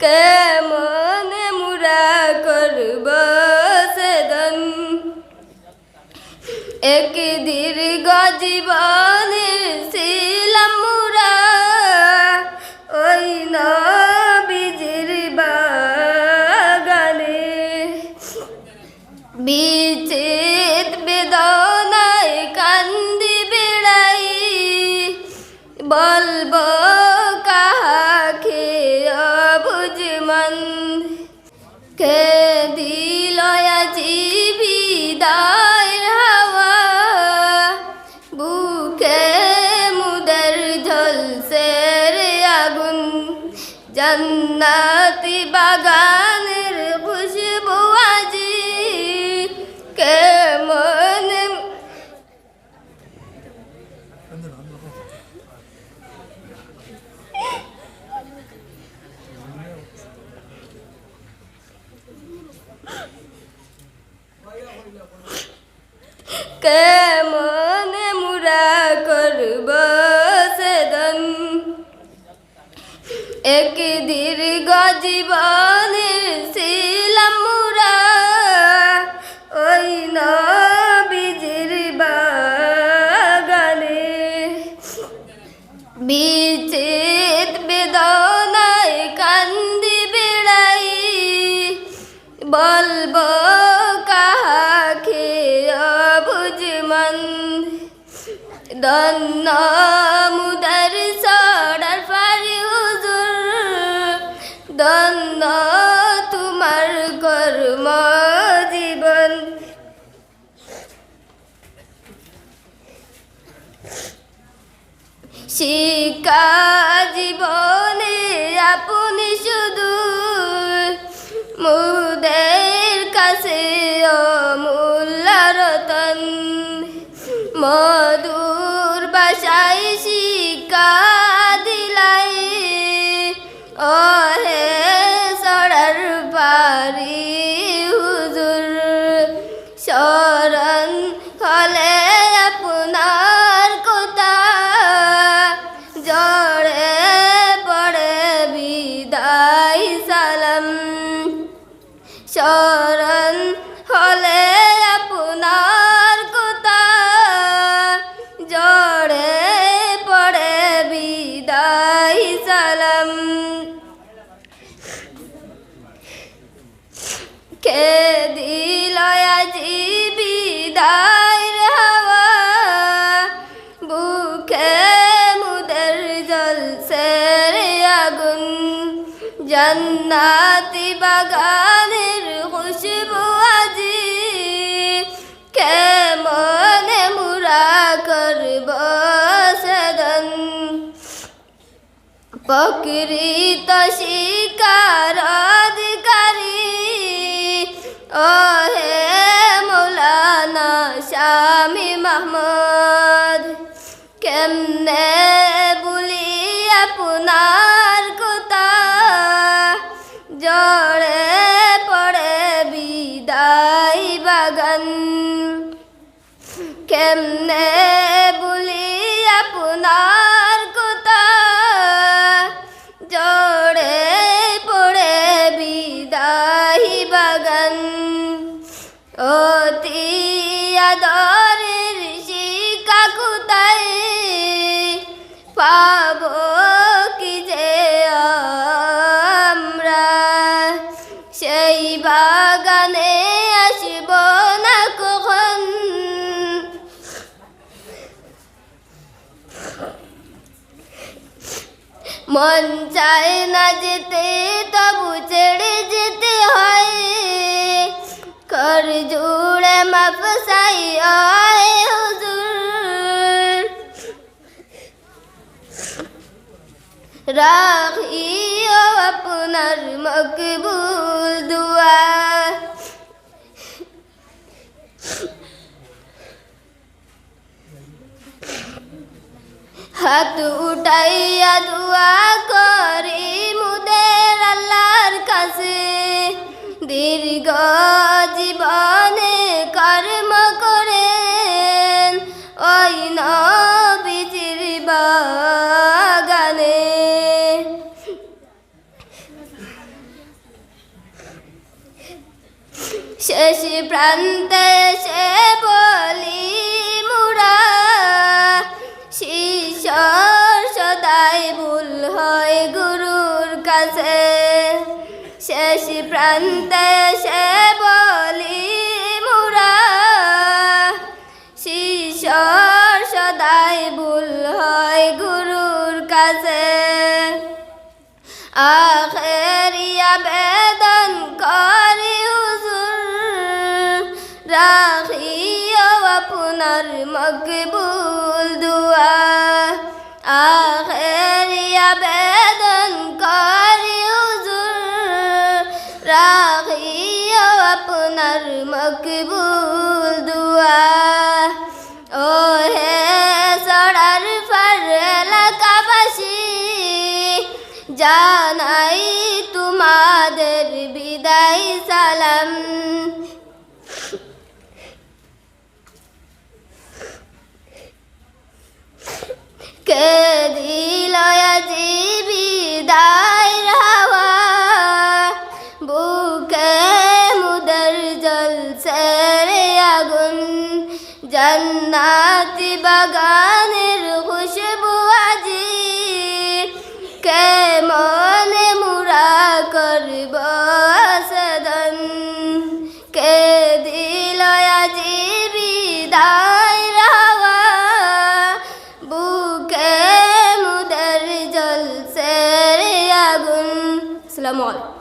কেমন মুরা করব সেদন? এক দীর্ঘ জীবনে জান্নাতি বাগানের খুশবু আজি কেমন? কেমন মুরা করব? এক দীর্ঘ জীবনে ছিলাম মুরা। ওই নবীজির বাগানে। বিচিত বেদনায় কান্দি বেড়াই। বলব কাহাকে অবুঝ মন দন্ন শিক্ষা জীবনে, আপনি শুধু মুদের কাছে অমূল্য রতন। মধুর বাসায় শিক্ষা দিলাই ও হে সড়ার পারি জান্নাতি বাগানের খুশবু আজি কেমনে মুরা করব সদন? প্রকৃত শিকার অধিকারী ও কেমনে কেমনে বলি আপনার কথা। জড়ে পড়ে বিদায় বাগান। অতি আদরের শিকা কোথায়? পাব মন চায় না যেতে, তবু ছেড়ে যেতে হয়। কর জুড়ে মাফসাই আয় রাখিও আপনার মকবুল দুয়া। হাত উঠাইয়া দোয়া করি মুদের আল্লাহর কাছে। দীর্ঘ জীবনে কর্ম করে ওই নবীজির বাগানে। শেষ প্রান্তে সে বলি হয় গুরুর কাছে। শেষ প্রান্তে সে বলি মুরা। সদাই ভুল হয় গুরুর কাছে। আখেরিয়া বেদন করি হুজুর। রাখিও আপনার মকবুল দুয়া। আখেরিয়া আপনার মকবুল দুয়া। ও হে সড়ার ফার এলাকাবাসী জানাই জান্নাতি বাগানের খুশবু আজি। কে মনে মুরা করব সদন? কে দিল আজি বিদায় রাওয়া বুকে মুদর জলসে আগুন। আসসালামু আলাইকুম।